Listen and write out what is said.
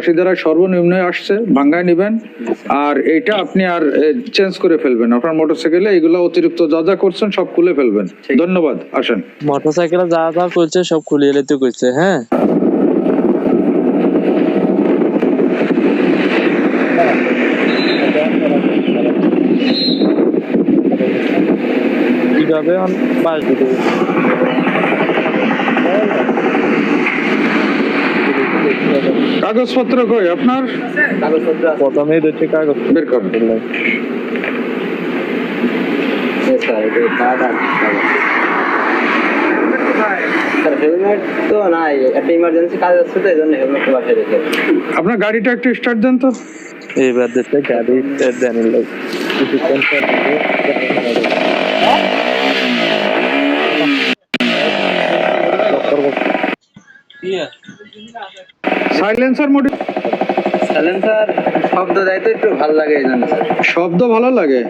আশি দ্বারা সর্বনিম্ন আসছে ভাঙ্গায় নেবেন। আর এইটা আপনি আর চেঞ্জ করে ফেলবেন। আপনার মোটরসাইকেলে এগুলো অতিরিক্ত যা যা করছেন সব খুলে ফেলবেন। ধন্যবাদ আসেন। মোটরসাইকেলে যা যা করছে সব খুলিয়ে লেতে করছে হ্যাঁ? কীভাবে বাস দিতে কাগজপত্র কই আপনার? প্রথমেই দিচ্ছে কাগজ। বের করেন। হেলমেট তো নাই একটা ইমার্জেন্সি কাজ আছে তো এই জন্য হেলমেট বাসায় রেখে আপনার গাড়িটা একটু স্টার্ট দেন তো। এইবার দিচ্ছে গাড়ি দেন লোক। কিছুক্ষণ পর দিবে, সাইলেন্সার মোড সাইলেন্সার শব্দ দেয় তো একটু ভালো লাগে এই জন্য। শব্দ ভালো লাগে?